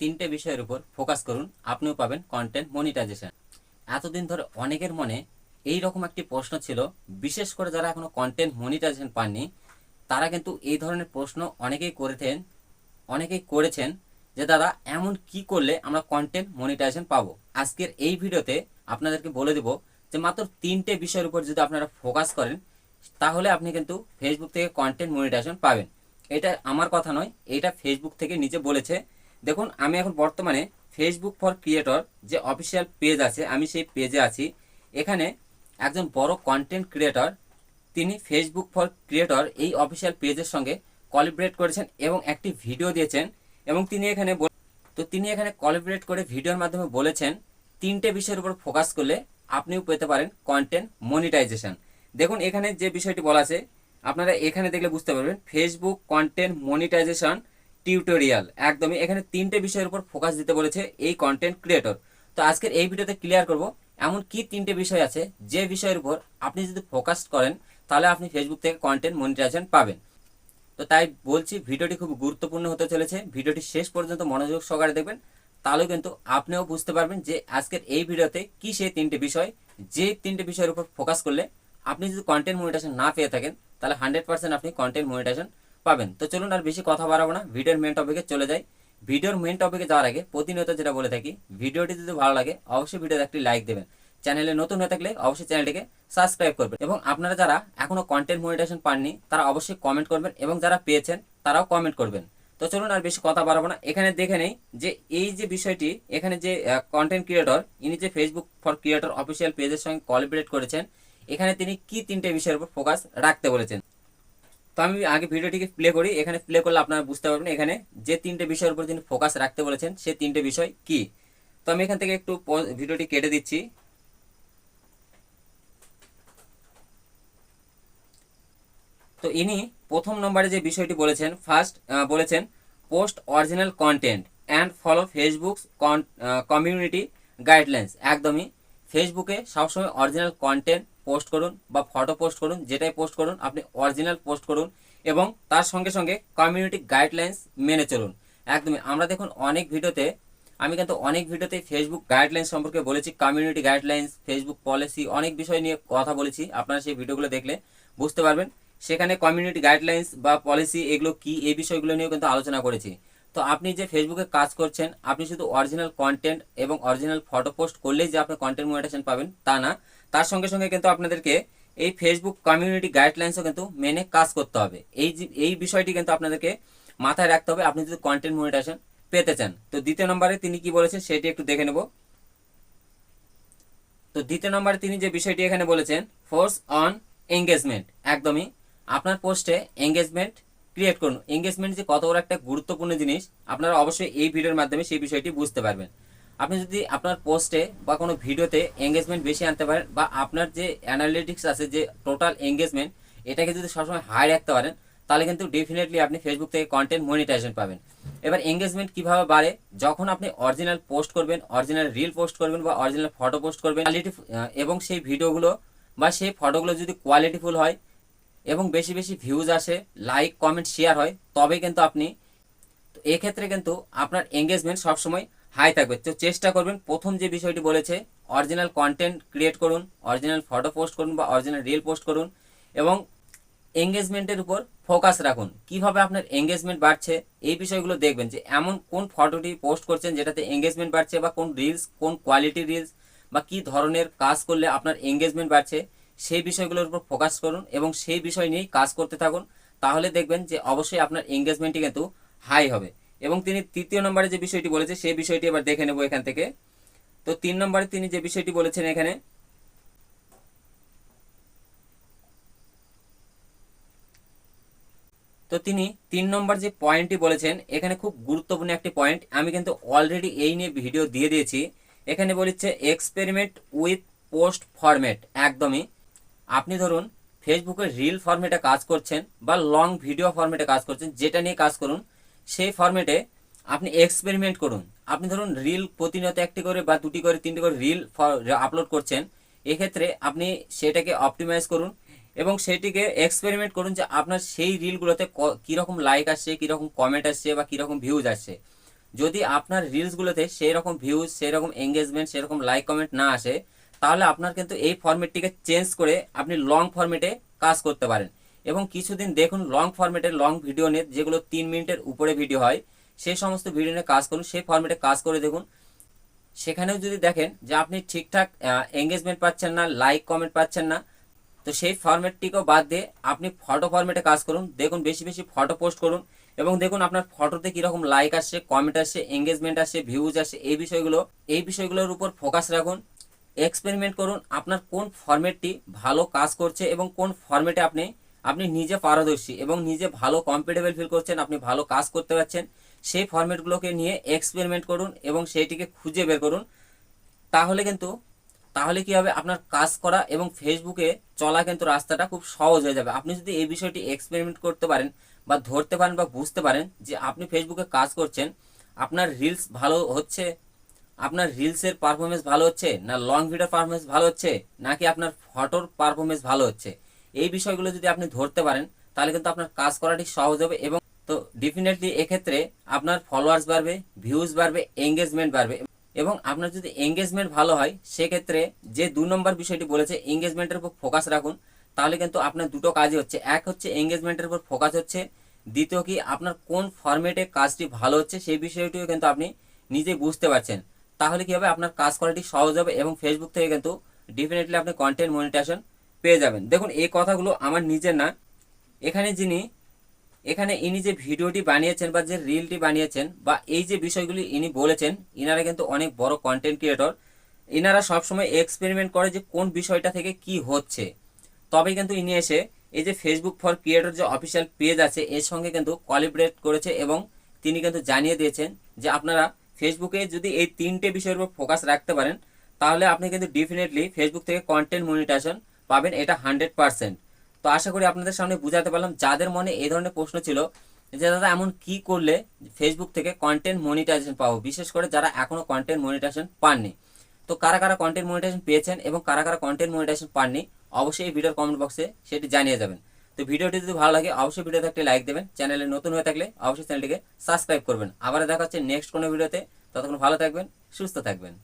তিনটে বিষয়ের উপর ফোকাস করুন, আপনিও পাবেন কন্টেন্ট মনিটাইজেশন এতদিন ধরে অনেকের মনে এই রকম একটি প্রশ্ন ছিল, বিশেষ করে যারা এখনও কন্টেন্ট মনিটাইজেশন পাননি, তারা কিন্তু এই ধরনের প্রশ্ন অনেকেই করেছেন অনেকেই করেছেন যে, দাদা, এমন কি করলে আমরা কন্টেন্ট মনিটাইজেশন পাবো? আজকের এই ভিডিওতে আপনাদেরকে বলে দেব যে, মাত্র তিনটে বিষয়ের উপর যদি আপনারা ফোকাস করেন, তাহলে আপনি কিন্তু ফেসবুক থেকে কন্টেন্ট মনিটাইজেশন পাবেন। এটা আমার কথা নয়, এটা ফেসবুক থেকে নিজে বলেছে দেখুন, আমি এখন বর্তমানে ফেসবুক ফর ক্রিয়েটর যে অফিসিয়াল পেজ আছে, আমি সেই পেজে আছি। এখানে একজন বড় কন্টেন্ট ক্রিয়েটর তিনি ফেসবুক ফর ক্রিয়েটর এই অফিসিয়াল পেজের সঙ্গে কলিব্রেট করেছেন এবং একটি ভিডিও দিয়েছেন এবং তিনি এখানে তো তিনি এখানে কলিব্রেট করে ভিডিওর মাধ্যমে বলেছেন, তিনটে বিষয়ের উপর ফোকাস করলে আপনিও পেতে পারেন কন্টেন্ট মনিটাইজেশন দেখুন, এখানে যে বিষয়টি বলা আছে, আপনারা এখানে দেখলে বুঝতে পারবেন ফেসবুক কন্টেন্ট মনিটাইজেশন টিউটোরিয়াল। একদমই এখানে তিনটে বিষয়ের উপর ফোকাস দিতে বলেছে এই কন্টেন্ট ক্রিয়েটর তো আজকের এই ভিডিওতে ক্লিয়ার করব, এমন কি তিনটে বিষয় আছে যে বিষয়ের উপর আপনি যদি ফোকাস করেন, তাহলে আপনি ফেসবুক থেকে কন্টেন্ট মনিটাইজেশন পাবেন। তো তাই বলছি, ভিডিওটি খুব গুরুত্বপূর্ণ হতে চলেছে। ভিডিওটি শেষ পর্যন্ত মনোযোগ সহকারে দেখবেন। তাহলে কিন্তু আপনিও বুঝতে পারবেন যে আজকের এই ভিডিওতে কি সেই তিনটে বিষয়। যে তিনটে বিষয়ের উপর ফোকাস করলে আপনি যদি কন্টেন্ট মনিটাইজেশন না পেয়ে থাকেন, তাহলে হান্ড্রেড পার্সেন্ট আপনি কন্টেন্ট মনিটাইজেশন পাবেন। তো চলুন আর বেশি কথা বাড়াবো না, ভিডিওর মেন টপিকে চলে যাই। ভিডিওর মেন টপিকে যাওয়ার আগে প্রতিনিয়ত যেটা বলে থাকি, ভিডিওটি যদি ভালো লাগে, অবশ্যই ভিডিওতে একটি লাইক দেবেন। চ্যানেলে নতুন হয়ে থাকলে অবশ্যই চ্যানেলটিকে সাবস্ক্রাইব করবেন। এবং আপনারা যারা এখনও কন্টেন্ট মনিটাইজেশন পাননি, তারা অবশ্যই কমেন্ট করবেন এবং যারা পেয়েছেন, তারাও কমেন্ট করবেন। তো চলুন আর বেশি কথা বাড়াবো না। এখানে দেখে নেই যে এই যে বিষয়টি, এখানে যে কন্টেন্ট ক্রিয়েটর ইনি যে ফেসবুক ফর ক্রিয়েটর অফিসিয়াল পেজের সঙ্গে কোলাবরেট করেছেন, এখানে তিনি কি তিনটে বিষয়ের উপর ফোকাস রাখতে বলেছেন। তো আমি আগে ভিডিওটিকে প্লে করি। এখানে প্লে করলে আপনারা বুঝতে পারবেন এখানে যে তিনটে বিষয়ের উপর তিনি ফোকাস রাখতে বলেছেন, সে তিনটে বিষয় কি? তো আমি এখান থেকে একটু ভিডিওটি কেটে দিচ্ছি। তো ইনি প্রথম নম্বরে যে বিষয়টি বলেছেন ফার্স্ট বলেছেন post original content and follow Facebook community guidelines একদমই। ফেসবুকে সবসময় অরিজিনাল কন্টেন্ট পোস্ট করুন বা ফটো পোস্ট করুন, যেটাই পোস্ট করুন, আপনি অরিজিনাল পোস্ট করুন এবং তার সঙ্গে সঙ্গে কমিউনিটি গাইডলাইন্স মেনে চলুন। একদমই, আমরা দেখুন অনেক ভিডিওতে, আমি কিন্তু অনেক ভিডিওতে ফেসবুক গাইডলাইন্স সম্পর্কে বলেছি কমিউনিটি গাইডলাইন্স ফেসবুক পলিসি অনেক বিষয় নিয়ে কথা বলেছি, আপনারা সেই ভিডিওগুলো দেখলে বুঝতে পারবেন। সেখানে কমিউনিটি গাইডলাইন্স বা পলিসি এগুলো কি, এই বিষয়গুলো নিয়েও কিন্তু আলোচনা করেছি। তো আপনি যে ফেসবুকে কাজ করছেন, আপনি শুধু অরিজিনাল কন্টেন্ট এবং অরিজিনাল ফটো পোস্ট করলেই যে আপনি কন্টেন্ট মনিটেশন পাবেন, তা না। তার সঙ্গে সঙ্গে কিন্তু আপনাদেরকে এই ফেসবুক কমিউনিটি গাইডলাইন্সও কিন্তু মেনে কাজ করতে হবে। এই এই বিষয়টি কিন্তু আপনাদেরকে মাথায় রাখতে হবে, আপনি যদি কন্টেন্ট মনিটেশন পেতে চান। তো দ্বিতীয় নম্বরে তিনি কি বলেছেন সেটি একটু দেখে নেব। তো দ্বিতীয় নম্বরে তিনি যে বিষয়টি এখানে বলেছেন ফোর্স অন এঙ্গেজমেন্ট একদমই। আপনার পোস্টে এঙ্গেজমেন্ট ক্রিয়েট করুন। এঙ্গেজমেন্ট যে কত বড় একটা গুরুত্বপূর্ণ জিনিস, আপনারা অবশ্যই এই ভিডিওর মাধ্যমে সেই বিষয়টি বুঝতে পারবেন। আপনি যদি আপনার পোস্টে বা কোনো ভিডিওতে এঙ্গেজমেন্ট বেশি আনতে পারেন বা আপনার যে অ্যানালিটিক্স আছে, যে টোটাল এঙ্গেজমেন্ট এটাকে যদি সবসময় হাই রাখতে পারেন, তাহলে কিন্তু ডেফিনেটলি আপনি ফেসবুক থেকে কন্টেন্ট মনিটাইজেশন পাবেন। এবার এঙ্গেজমেন্ট কীভাবে বাড়ে? যখন আপনি অরিজিনাল পোস্ট করবেন অরিজিনাল রিল পোস্ট করবেন বা অরিজিনাল ফটো পোস্ট করবেন কোয়ালিটি এবং সেই ভিডিওগুলো বা সেই ফটোগুলো যদি কোয়ালিটিফুল হয় এবং বেশি বেশি ভিউজ আসে লাইক কমেন্ট শেয়ার হয় তবে কিন্তু আপনি এক্ষেত্রে কিন্তু আপনার এঙ্গেজমেন্ট সবসময় হাই থাকবে। তো চেষ্টা করবেন প্রথম যে বিষয়টি বলেছে অরিজিনাল কন্টেন্ট ক্রিয়েট করুন অরিজিনাল ফটো পোস্ট করুন বা অরিজিনাল রিল পোস্ট করুন এবং এঙ্গেজমেন্টের উপর ফোকাস রাখুন। কীভাবে আপনার এঙ্গেজমেন্ট বাড়ছে, এই বিষয়গুলো দেখবেন যে এমন কোন ফটোটি পোস্ট করছেন যেটাতে এঙ্গেজমেন্ট বাড়ছে বা কোন রিলস কোন কোয়ালিটি রিলস বা কি ধরনের কাজ করলে আপনার এঙ্গেজমেন্ট বাড়ছে সেই বিষয়গুলোর উপর ফোকাস করুন এবং সেই বিষয় নিয়েই কাজ করতে থাকুন। তাহলে দেখবেন যে অবশ্যই আপনার এঙ্গেজমেন্টই কিন্তু হাই হবে। এবং তিনি তৃতীয় নম্বরে যে বিষয়টি বলেছে, সেই বিষয়টি এবার দেখে নেব এখান থেকে। তো তিন নম্বরে তিনি যে বিষয়টি বলেছেন এখানে, তো তিনি তিন নম্বর যে পয়েন্টটি বলেছেন, এখানে খুব গুরুত্বপূর্ণ একটি পয়েন্ট আমি কিন্তু অলরেডি এই নিয়ে ভিডিও দিয়ে দিয়েছি। এখানে বলেছে এক্সপেরিমেন্ট উইথ পোস্ট ফরম্যাট একদমই। আপনি ধরুন ফেসবুকের রিল ফরম্যাটে কাজ করছেন বা লং ভিডিও ফরম্যাটে কাজ করছেন, যেটা নিয়ে কাজ করুন, সেই ফরম্যাটে আপনি এক্সপেরিমেন্ট করুন। আপনি ধরুন রিল প্রতিনিয়ত একটি করে বা দুটি করে, তিনটি করে রিল আপলোড করছেন, এক্ষেত্রে আপনি সেটাকে অপটিমাইজ করুন এবং সেটিকে এক্সপেরিমেন্ট করুন যে আপনার সেই রিলগুলোতে কীরকম লাইক আসছে, কীরকম কমেন্ট আসছে বা কীরকম ভিউজ আসছে। যদি আপনার রিলসগুলোতে সেই রকম ভিউজ সেই রকম এঙ্গেজমেন্ট সেরকম লাইক কমেন্ট না আসে তাহলে আপনার কিন্তু এই ফরম্যাটটিকে চেঞ্জ করে আপনি লং ফরম্যাটে কাজ করতে পারেন। এবং কিছুদিন দেখুন লং ফরম্যাটের লং ভিডিও নিয়ে যেগুলো তিন মিনিটের উপরে ভিডিও হয়, সেই সমস্ত ভিডিও নিয়ে কাজ করুন, সেই ফরম্যাটে কাজ করে দেখুন। সেখানেও যদি দেখেন যে আপনি ঠিকঠাক এঙ্গেজমেন্ট পাচ্ছেন না লাইক কমেন্ট পাচ্ছেন না, তো সেই ফরম্যাটটিকেও বাদ দিয়ে আপনি ফটো ফরম্যাটে কাজ করুন। দেখুন, বেশি বেশি ফটো পোস্ট করুন এবং দেখুন আপনার ফটোতে কীরকম লাইক আসছে কমেন্ট আসছে এঙ্গেজমেন্ট আসছে ভিউজ আসছে, এই বিষয়গুলো, এই বিষয়গুলোর উপর ফোকাস রাখুন। এক্সপেরিমেন্ট করুন আপনার কোন ফরম্যাটটি ভালো কাজ করছে এবং কোন ফরম্যাটে আপনি আপনি নিজে পারদর্শী এবং নিজে ভালো কমফোর্টেবল ফিল করছেন, আপনি ভালো কাজ করতে পারছেন, সেই ফরম্যাটগুলোকে নিয়ে এক্সপেরিমেন্ট করুন এবং সেইটিকে খুঁজে বের করুন। তাহলে কিন্তু, তাহলে কি হবে? আপনার কাজ করা এবং ফেসবুকে চলা কিন্তু রাস্তাটা খুব সহজ হয়ে যাবে। আপনি যদি এই বিষয়টি এক্সপেরিমেন্ট করতে পারেন বা ধরতে পারেন বা বুঝতে পারেন যে আপনি ফেসবুকে কাজ করছেন, আপনার রিলস ভালো হচ্ছে আপনার রিলসের পারফরমেন্স ভালো হচ্ছে না লং ভিডিওর পারফরমেন্স ভালো হচ্ছে নাকি আপনার ফটোর পারফরমেন্স ভালো হচ্ছে? এই বিষয়গুলো যদি আপনি ধরতে পারেন, তাহলে কিন্তু আপনার কাজ করাটি সহজ হবে এবং তো ডেফিনেটলি এক্ষেত্রে আপনার ফলোয়ার্স বাড়বে ভিউজ বাড়বে এঙ্গেজমেন্ট বাড়বে এবং আপনার যদি এঙ্গেজমেন্ট ভালো হয়, সেক্ষেত্রে যে দু নম্বর বিষয়টি বলেছে এঙ্গেজমেন্টের উপর ফোকাস রাখুন, তাহলে কিন্তু আপনার দুটো কাজই হচ্ছে। এক হচ্ছে এঙ্গেজমেন্টের উপর ফোকাস হচ্ছে, দ্বিতীয় কি আপনার কোন ফরম্যাটে কাজটি ভালো হচ্ছে, সেই বিষয়টিও কিন্তু আপনি নিজে বুঝতে পারছেন। তাহলে কি হবে? আপনার কাজ করাটি সহজ হবে এবং ফেসবুক থেকে কিন্তু ডেফিনেটলি আপনি কন্টেন্ট মনিটেশন পেয়ে যাবেন। দেখুন, এই কথাগুলো আমার নিজের না। এখানে যিনি, এখানে ইনি যে ভিডিওটি বানিয়েছেন বা যে রিলটি বানিয়েছেন বা এই যে বিষয়গুলি ইনি বলেছেন, ইনারা কিন্তু অনেক বড় কন্টেন্ট ক্রিয়েটর ইনারা সবসময় এক্সপেরিমেন্ট করে যে কোন বিষয়টা থেকে কি হচ্ছে। তবে কিন্তু ইনি এসে এই যে ফেসবুক ফর ক্রিয়েটর যে অফিসিয়াল পেজ আছে, এর সঙ্গে কিন্তু কলিব্রেট করেছে এবং তিনি কিন্তু জানিয়ে দিয়েছেন যে আপনারা ফেসবুকে যদি এই তিনটে বিষয়ের উপর ফোকাস রাখতে পারেন, তাহলে আপনি কিন্তু ডেফিনেটলি ফেসবুক থেকে কন্টেন্ট মনিটেশন পাবেন, এটা হান্ড্রেড পার্সেন্ট তো আশা করি আপনাদের সামনে বুঝাতে পারলাম, যাদের মনে এই ধরনের প্রশ্ন ছিল যে, দাদা, এমন কি করলে ফেসবুক থেকে কন্টেন্ট মনিটাইজেশন পাবো? বিশেষ করে যারা এখনও কন্টেন্ট মনিটাইজেশন পাননি। তো কারা কারা কন্টেন্ট মনিটাইজেশন পেয়েছেন এবং কারা কারা কন্টেন্ট মনিটাইজেশন পাননি, অবশ্যই এই ভিডিওর কমেন্ট বক্সে সেটি জানিয়ে যাবেন। তো ভিডিওটি যদি ভালো লাগে, অবশ্যই ভিডিওতে একটি লাইক দেবেন। চ্যানেলে নতুন হয়ে থাকলে অবশ্যই চ্যানেলটিকে সাবস্ক্রাইব করবেন। আবার দেখা হচ্ছে নেক্সট কোনো ভিডিওতে ততক্ষণ ভালো থাকবেন, সুস্থ থাকবেন।